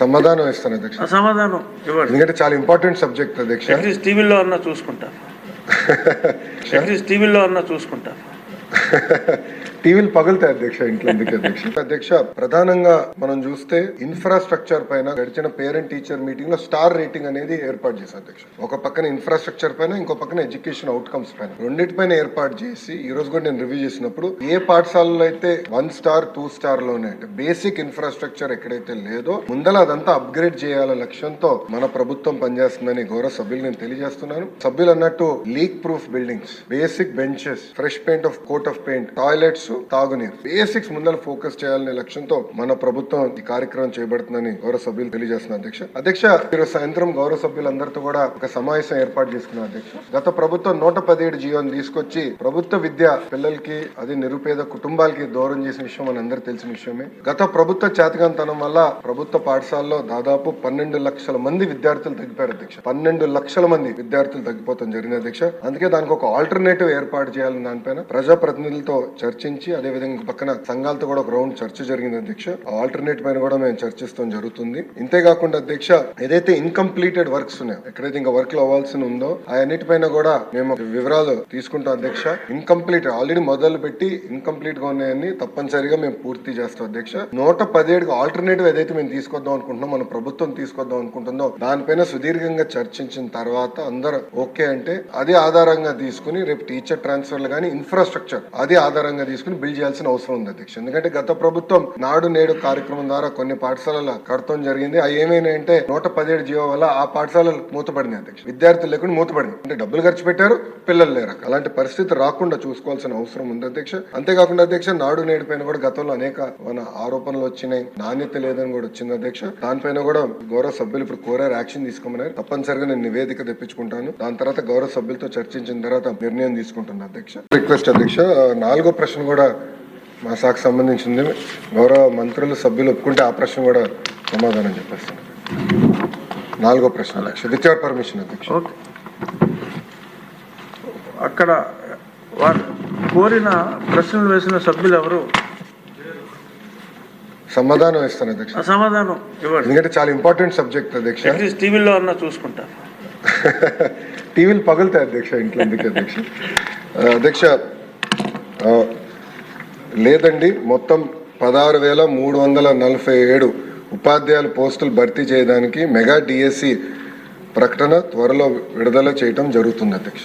సమాధానం ఇస్తాను అధ్యక్ష. సమాధానం ఇవ్వండి. ఎందుకంటే చాలా ఇంపార్టెంట్ సబ్జెక్ట్ అధ్యక్ష. అట్లీస్ట్ టీవీలో అన్నా చూసుకుంటా. అట్లీస్ట్ టీవీలో అన్నా చూసుకుంటా. టీవీలు పగులుతాయి అధ్యక్ష ఇంట్లో ఎందుకు అధ్యక్ష? అధ్యక్ష ప్రధానంగా మనం చూస్తే ఇన్ఫ్రాస్ట్రక్చర్ పైన గడిచిన పేరెంట్ టీచర్ మీటింగ్లో స్టార్ రేటింగ్ అనేది ఏర్పాటు చేశారు అధ్యక్ష. ఒక పక్కన ఇన్ఫ్రాస్ట్రక్చర్ పైన ఇంకో పక్కన ఎడ్యుకేషన్ అవుట్కమ్స్ పైన. రెండింటిపైన ఏర్పాటు చేసి ఈ రోజు కూడా నేను రివ్యూ చేసినప్పుడు ఏ పాఠశాలలో అయితే వన్ స్టార్ టూ స్టార్లోనే అంటే బేసిక్ ఇన్ఫ్రాస్ట్రక్చర్ ఎక్కడైతే లేదో ముందల అదంతా అప్గ్రేడ్ చేయాల లక్ష్యంతో మన ప్రభుత్వం పనిచేస్తుందని గౌరవ సభ్యులు నేను తెలియజేస్తున్నాను. సభ్యులు అన్నట్టు leak proof buildings basic benches fresh paint of coat of paint toilets తాగునీరు. బేసిక్స్ ముందర ఫోకస్ చేయాలనే లక్ష్యంతో మన ప్రభుత్వం ఈ కార్యక్రమం చేయబడుతుందని గౌరవ సభ్యులు తెలియజేస్తున్నారు అధ్యక్ష. అధ్యక్ష ఈరోజు సాయంత్రం గౌరవ సభ్యులందరితో కూడా ఒక సమావేశం ఏర్పాటు చేసుకున్నారు అధ్యక్ష. గత ప్రభుత్వం నూట పదిహేడు జీవోని తీసుకొచ్చి ప్రభుత్వ విద్య పిల్లలకి అది నిరుపేద కుటుంబాలకి దూరం చేసిన విషయం మన అందరికి తెలిసిన విషయమే. గత ప్రభుత్వ చేతకంతనం వల్ల ప్రభుత్వ పాఠశాలలో దాదాపు పన్నెండు లక్షల మంది విద్యార్థులు తగ్గిపోయారు అధ్యక్ష. పన్నెండు లక్షల మంది విద్యార్థులు తగ్గిపోతాం జరిగింది అధ్యక్ష. అందుకే దానికి ఒక ఆల్టర్నేటివ్ ఏర్పాటు చేయాలని దానిపైన ప్రతినిధులతో చర్చించి అదే విధంగా పక్కన సంఘాలతో కూడా ఒక రౌండ్ చర్చ జరిగింది అధ్యక్ష. ఆల్టర్నేట్ పైన కూడా మేము చర్చిస్తాం జరుగుతుంది. ఇంతేకాకుండా అధ్యక్ష ఏదైతే ఇన్కంప్లీటెడ్ వర్క్స్ ఉన్నాయో ఎక్కడైతే ఇంకా వర్క్లో అవ్వాల్సి ఉందో అన్నిటిపైన కూడా మేము వివరాలు తీసుకుంటాం అధ్యక్ష. ఇన్కంప్లీట్ ఆల్రెడీ మొదలు పెట్టి ఇన్కంప్లీట్గా ఉన్నాయని తప్పనిసరిగా మేము పూర్తి చేస్తాం అధ్యక్ష. నూట పదిహేడుకి ఆల్టర్నేటివ్ ఏదైతే మేము తీసుకొద్దాం అనుకుంటున్నాం మన ప్రభుత్వం తీసుకొద్దాం అనుకుంటుందో దానిపైన సుదీర్ఘంగా చర్చించిన తర్వాత అందరూ ఓకే అంటే అదే ఆధారంగా తీసుకుని రేపు టీచర్ ట్రాన్స్ఫర్లు కానీ ఇన్ఫ్రాస్ట్రక్చర్ అది ఆధారంగా తీసుకుని బిల్ చేయాల్సిన అవసరం ఉంది అధ్యక్ష. ఎందుకంటే గత ప్రభుత్వం నాడు నేడు కార్యక్రమం ద్వారా కొన్ని పాఠశాలల కడతం జరిగింది. అవి ఏమైనాయంటే నూట పదిహేడు జీవో వల్ల ఆ పాఠశాలలు మూతపడినాయి అధ్యక్ష. విద్యార్థులు లేకుండా మూతపడింది అంటే డబ్బులు ఖర్చు పెట్టారు పిల్లలు లేరు అలాంటి పరిస్థితి రాకుండా చూసుకోవాల్సిన అవసరం ఉంది అధ్యక్ష. అంతేకాకుండా అధ్యక్ష నాడు నేడు పైన కూడా గతంలో అనేక మన ఆరోపణలు వచ్చినాయి. నాణ్యత లేదని కూడా వచ్చింది అధ్యక్ష. దానిపైన కూడా గౌరవ సభ్యులు ఇప్పుడు కోరారు యాక్షన్ తీసుకోమన్నారు. తప్పనిసరిగా నేను నివేదిక తెప్పించుకుంటాను. దాని తర్వాత గౌరవ సభ్యులతో చర్చించిన తర్వాత నిర్ణయం తీసుకుంటాను అధ్యక్ష. రిక్వెస్ట్ అధ్యక్ష నాలుగో ప్రశ్న కూడా మా శాఖకు సంబంధించింది. గౌరవ మంత్రులు సభ్యులు ఒప్పుకుంటే ఆ ప్రశ్న కూడా సమాధానం చెప్పేస్తాను. నాలుగో ప్రశ్న. అధ్యక్ష విత్ యువర్ పర్మిషన్ అధ్యక్ష అక్కడ వారు కోరిన ప్రశ్నలు వేసిన సభ్యులు ఎవరు? సమాధానం ఇస్తాను అధ్యక్ష. సమాధానం ఇవ్వండి. ఎందుకంటే చాలా ఇంపార్టెంట్ సబ్జెక్ట్ అధ్యక్ష. టీవీలో అన్నా చూసుకుంటా టీవీలు పగులుతాయి అధ్యక్ష ఇంట్లో ఎందుకు అధ్యక్ష? అధ్యక్ష లేదండి మొత్తం పదహారు వేల మూడు వందల నలభై ఏడు ఉపాధ్యాయుల పోస్టులు భర్తీ చేయడానికి మెగా డిఎస్సి ప్రకటన త్వరలో విడుదల చేయటం జరుగుతుంది అధ్యక్ష.